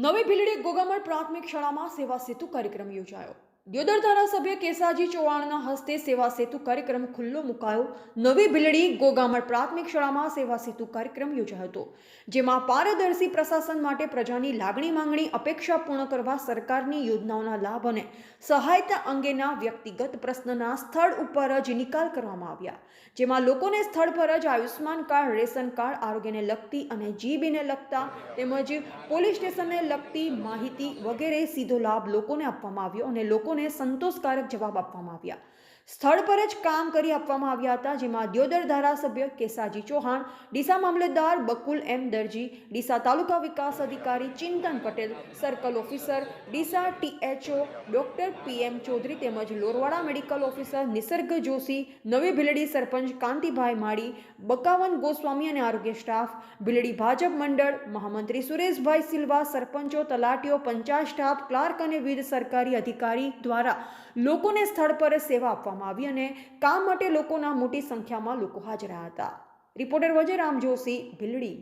નવી ભીલડી ગોગામણ પ્રાથમિક શાળામાં સેવા સેતુ કાર્યક્રમ યોજાયો. દિયોદર ધારાસભ્ય કેસાજી ચૌહાણના હસ્તે સેવા સેતુ કાર્યક્રમ ખુલ્લો મુકાયો. નવી ભીલડી ગોગામણ પ્રાથમિક શાળામાં સેવા સેતુ કાર્યક્રમ યોજાયો હતો, જેમાં પારદર્શી પ્રશાસન માટે પ્રજાની લાગણી માંગણી અપેક્ષા પૂર્ણ કરવા સરકારની યોજનાઓના લાભ અને સહાયતા અંગેના વ્યક્તિગત પ્રશ્નના સ્થળ ઉપર જ નિકાલ કરવામાં આવ્યા, જેમાં લોકોને સ્થળ પર જ આયુષ્માન કાર્ડ, રેશન કાર્ડ, આરોગ્યને લગતી અને જીબીને લગતા તેમજ પોલીસ સ્ટેશનને લગતી માહિતી વગેરે સીધો લાભ લોકોને આપવામાં આવ્યો અને લોકોને સંતોષકારક જવાબ આપવામાં આવ્યા. સ્થળ પર જ કામ કરી આપવામાં આવ્યા હતા, જેમાં દ્યોદર ધારાસભ્ય કેસાજી ચૌહાણ, ડીસા મામલતદાર બકુલ એમ દરજી, ડીસા તાલુકા વિકાસ અધિકારી Chintan Patel, circle officer Deesa THO doctor PM Chaudhary તેમજ લોરવાડા મેડિકલ ઓફિસર નિસર્ગ જોશી, નવી ભીલડી સરપંચ કાંતિભાઈ માળી, બકાવન ગોસ્વામી અને આરોગ્ય સ્ટાફ, ભીલડી ભાજપ મંડળ, મહામંત્રી સુરેશભાઈ સિલ્વા, સરપંચો, તલાટીઓ, પંચાયત સ્ટાફ, ક્લાર્ક અને વિવિધ સરકારી અધિકારી દ્વારા લોકોને સ્થળ પર સેવા આપવામાં આવી અને કામ માટે લોકોના મોટી સંખ્યામાં લોકો હાજર હતા. રિપોર્ટર વજયરામ જોશી ભીલડી.